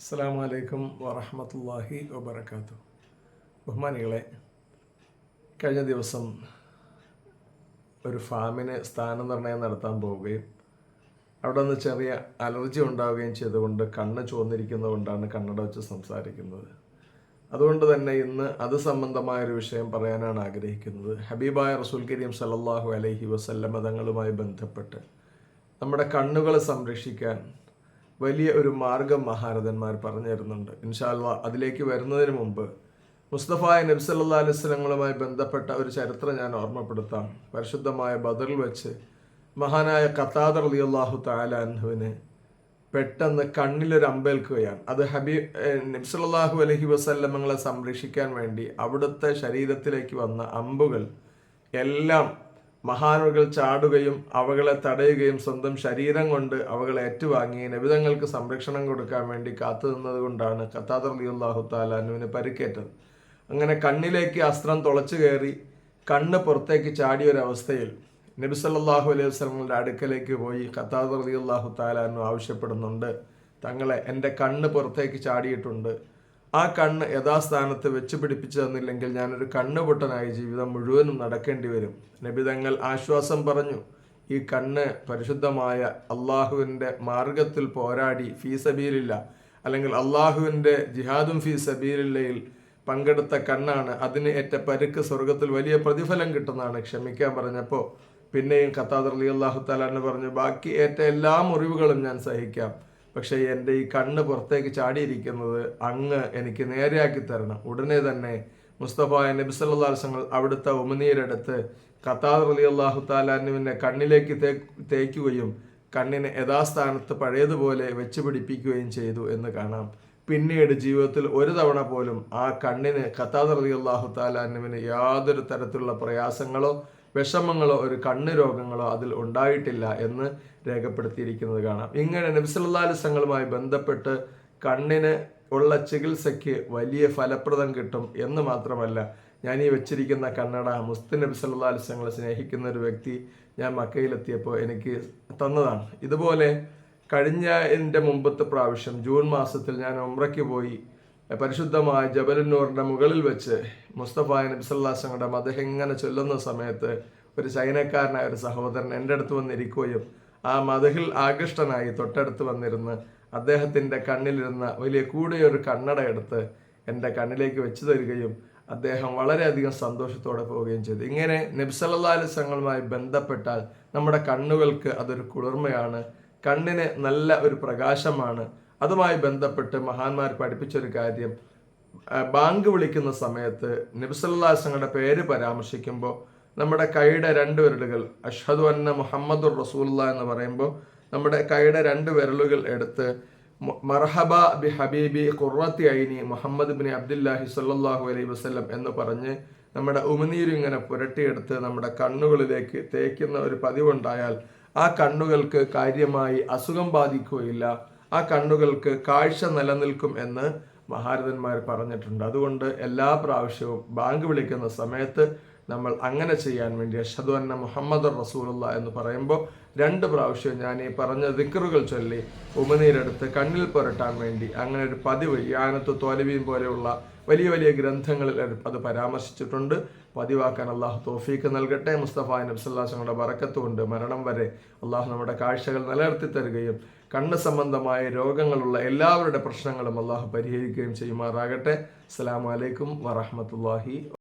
അസ്സാം വലൈക്കും വറഹമത്തല്ലാഹി വബർക്കാത്തു ബഹുമാനികളെ കഴിഞ്ഞ ദിവസം ഒരു ഫാമിന് സ്ഥാനനിർണയം നടത്താൻ പോവുകയും അവിടെ നിന്ന് ചെറിയ അലർജി ഉണ്ടാവുകയും ചെയ്തുകൊണ്ട് കണ്ണ് ചുവന്നിരിക്കുന്നതുകൊണ്ടാണ് കണ്ണട വെച്ച് സംസാരിക്കുന്നത്. അതുകൊണ്ട് തന്നെ ഇന്ന് അത് സംബന്ധമായ ഒരു വിഷയം പറയാനാണ് ആഗ്രഹിക്കുന്നത്. ഹബീബായ റസൂൽ കരീം സലല്ലാഹു അലൈഹി വസല്ലമ തങ്ങളുമായി ബന്ധപ്പെട്ട് നമ്മുടെ കണ്ണുകൾ സംരക്ഷിക്കാൻ വലിയ ഒരു മാർഗം മഹാരഥന്മാർ പറഞ്ഞു തരുന്നുണ്ട്. ഇൻഷാല്ല അതിലേക്ക് വരുന്നതിന് മുമ്പ് മുസ്തഫായ നബ്സല്ലാ അലുസ്ലങ്ങളുമായി ബന്ധപ്പെട്ട ഒരു ചരിത്രം ഞാൻ ഓർമ്മപ്പെടുത്താം. പരിശുദ്ധമായ ബദറിൽ വെച്ച് മഹാനായ കത്താദർ അലി അള്ളാഹു താലാൻഹുവിന് പെട്ടെന്ന് കണ്ണിലൊരു അമ്പേൽക്കുകയാണ്. അത് ഹബീ നബ്സല്ലാഹു അലഹി വസല്ലമങ്ങളെ സംരക്ഷിക്കാൻ വേണ്ടി അവിടുത്തെ ശരീരത്തിലേക്ക് വന്ന അമ്പുകൾ എല്ലാം മഹാനുകൾ ചാടുകയും അവകളെ തടയുകയും സ്വന്തം ശരീരം കൊണ്ട് അവകളെ ഏറ്റുവാങ്ങി നബിതങ്ങൾക്ക് സംരക്ഷണം കൊടുക്കാൻ വേണ്ടി കാത്തു നിന്നതുകൊണ്ടാണ് ഖത്താദർ അലി അള്ളാഹു താലാനുവിന് പരിക്കേറ്റത്. അങ്ങനെ കണ്ണിലേക്ക് അസ്ത്രം തുളച്ചു കയറി കണ്ണ് പുറത്തേക്ക് ചാടിയ ഒരു അവസ്ഥയിൽ നബി സല്ലാഹു അലൈഹി വസ്ലങ്ങളുടെ അടുക്കലേക്ക് പോയി ഖത്താദർ അലി അള്ളാഹു താലാനു ആവശ്യപ്പെടുന്നുണ്ട്. തങ്ങളെ എന്റെ കണ്ണ് പുറത്തേക്ക് ചാടിയിട്ടുണ്ട്. ആ കണ്ണ് യഥാസ്ഥാനത്ത് വെച്ച് പിടിപ്പിച്ചു തന്നില്ലെങ്കിൽ ഞാനൊരു കണ്ണുപൊട്ടനായി ജീവിതം മുഴുവനും നടക്കേണ്ടി വരും. നബിതങ്ങൾ ആശ്വാസം പറഞ്ഞു ഈ കണ്ണ് പരിശുദ്ധമായ അള്ളാഹുവിന്റെ മാർഗത്തിൽ പോരാടി ഫീ സബീലില്ല. അല്ലെങ്കിൽ അള്ളാഹുവിന്റെ ജിഹാദും ഫീ സബീലില്ലയിൽ പങ്കെടുത്ത കണ്ണാണ്. അതിന് ഏറ്റ പരുക്ക് സ്വർഗത്തിൽ വലിയ പ്രതിഫലം കിട്ടുന്നതാണ്. ക്ഷമിക്കാൻ പറഞ്ഞപ്പോൾ പിന്നെയും ഖത്താദർ അലി അള്ളാഹു താലാന്ന് പറഞ്ഞു ബാക്കി ഏറ്റ എല്ലാ മുറിവുകളും ഞാൻ സഹിക്കാം. പക്ഷേ എന്റെ ഈ കണ്ണ് പുറത്തേക്ക് ചാടിയിരിക്കുന്നത് അങ്ങ് എനിക്ക് നേരെയാക്കി തരണം. ഉടനെ തന്നെ മുസ്തഫായ നബിസല്ലാസങ്ങൾ അവിടുത്തെ ഉമനീരെടുത്ത് ഖത്താർ അലി അള്ളാഹു താലാനുവിന്റെ കണ്ണിലേക്ക് തേ തേക്കുകയും കണ്ണിനെ യഥാസ്ഥാനത്ത് പഴയതുപോലെ വെച്ച് പിടിപ്പിക്കുകയും ചെയ്തു എന്ന് കാണാം. പിന്നീട് ജീവിതത്തിൽ ഒരു തവണ പോലും ആ കണ്ണിന് ഖത്താദ് അലി അള്ളാഹു താലാനുവിന് യാതൊരു തരത്തിലുള്ള പ്രയാസങ്ങളോ വിഷമങ്ങളോ ഒരു കണ്ണ് രോഗങ്ങളോ അതിൽ ഉണ്ടായിട്ടില്ല എന്ന് രേഖപ്പെടുത്തിയിരിക്കുന്നത് കാണാം. ഇങ്ങനെ നബ്സല്ലാലിസങ്ങളുമായി ബന്ധപ്പെട്ട് കണ്ണിന് ഉള്ള ചികിത്സയ്ക്ക് വലിയ ഫലപ്രദം കിട്ടും എന്ന് മാത്രമല്ല ഞാൻ ഈ വെച്ചിരിക്കുന്ന കണ്ണട മുസ്തി നബി സല്ലാലിസങ്ങളെ സ്നേഹിക്കുന്ന ഒരു വ്യക്തി ഞാൻ മക്കയിലെത്തിയപ്പോൾ എനിക്ക് തന്നതാണ്. ഇതുപോലെ കഴിഞ്ഞ എന്റെ മുമ്പത്തെ പ്രാവശ്യം ജൂൺ മാസത്തിൽ ഞാൻ ഒമ്രയ്ക്ക് പോയി പരിശുദ്ധമായ ജബലന്നൂറിന്റെ മുകളിൽ വെച്ച് മുസ്തഫ നബ്സല്ലാസങ്ങളുടെ മതം ഇങ്ങനെ ചൊല്ലുന്ന സമയത്ത് ഒരു ചൈനക്കാരനായ ഒരു സഹോദരൻ എന്റെ അടുത്ത് വന്നിരിക്കുകയും ആ മതഹിൽ ആകൃഷ്ടനായി തൊട്ടടുത്ത് വന്നിരുന്ന് അദ്ദേഹത്തിന്റെ കണ്ണിലിരുന്ന വലിയ കൂടിയൊരു കണ്ണട എടുത്ത് എന്റെ കണ്ണിലേക്ക് വെച്ച് തരികയും അദ്ദേഹം വളരെയധികം സന്തോഷത്തോടെ പോവുകയും ചെയ്തു. ഇങ്ങനെ നബ്സല്ലാ അലിസങ്ങളുമായി ബന്ധപ്പെട്ടാൽ നമ്മുടെ കണ്ണുകൾക്ക് അതൊരു കുളിർമയാണ്. കണ്ണിന് നല്ല ഒരു പ്രകാശമാണ്. അതുമായി ബന്ധപ്പെട്ട് മഹാന്മാർ പഠിപ്പിച്ചൊരു കാര്യം ബാങ്ക് വിളിക്കുന്ന സമയത്ത് നബിസല്ലാസങ്ങളുടെ പേര് പരാമർശിക്കുമ്പോൾ നമ്മുടെ കൈയുടെ രണ്ട് വിരലുകൾ അഷ്ഹദു അന്ന മുഹമ്മദുർ റസൂല്ല എന്ന് പറയുമ്പോൾ നമ്മുടെ കൈയുടെ രണ്ട് വിരലുകൾ എടുത്ത് മർഹബ ബി ഹബീബി ഖുറത്തി ഐനി മുഹമ്മദ് ബിൻ അബ്ദുല്ലാഹി സല്ലാഹു അലൈഹി വസ്ലം എന്ന് പറഞ്ഞ് നമ്മുടെ ഉമിനീര് ഇങ്ങനെ പുരട്ടിയെടുത്ത് നമ്മുടെ കണ്ണുകളിലേക്ക് തേക്കുന്ന ഒരു പതിവുണ്ടായാൽ ആ കണ്ണുകൾക്ക് കാര്യമായി അസുഖം ബാധിക്കുകയില്ല. ആ കണ്ണുകൾക്ക് കാഴ്ച നിലനിൽക്കും എന്ന് മഹാരഥന്മാർ പറഞ്ഞിട്ടുണ്ട്. അതുകൊണ്ട് എല്ലാ പ്രാവശ്യവും ബാങ്ക് വിളിക്കുന്ന സമയത്ത് നമ്മൾ അങ്ങനെ ചെയ്യാൻ വേണ്ടി അഷദു അന്ന മുഹമ്മദ് റസൂലുള്ള എന്ന് പറയുമ്പോൾ രണ്ട് പ്രാവശ്യം ഞാൻ ഈ പറഞ്ഞ ദിക്കറുകൾ ചൊല്ലി ഉമനീരെടുത്ത് കണ്ണിൽ പുരട്ടാൻ വേണ്ടി അങ്ങനെ ഒരു പതിവ് യാനത്ത് തോലവിയും പോലെയുള്ള വലിയ വലിയ ഗ്രന്ഥങ്ങളിൽ അത് പരാമർശിച്ചിട്ടുണ്ട്. പതിവാക്കാൻ അള്ളാഹു തോഫീക്ക് നൽകട്ടെ. മുസ്തഫ നബ്സല്ലാസങ്ങളുടെ വറക്കത്തുകൊണ്ട് മരണം വരെ അള്ളാഹു നമ്മുടെ കാഴ്ചകൾ നിലനിർത്തി തരുകയും കണ്ണ് സംബന്ധമായ രോഗങ്ങളുള്ള എല്ലാവരുടെ പ്രശ്നങ്ങളും അള്ളാഹു പരിഹരിക്കുകയും ചെയ്യുമാറാകട്ടെ. അസ്സാം വലൈക്കും വറഹമത്തല്ലാഹി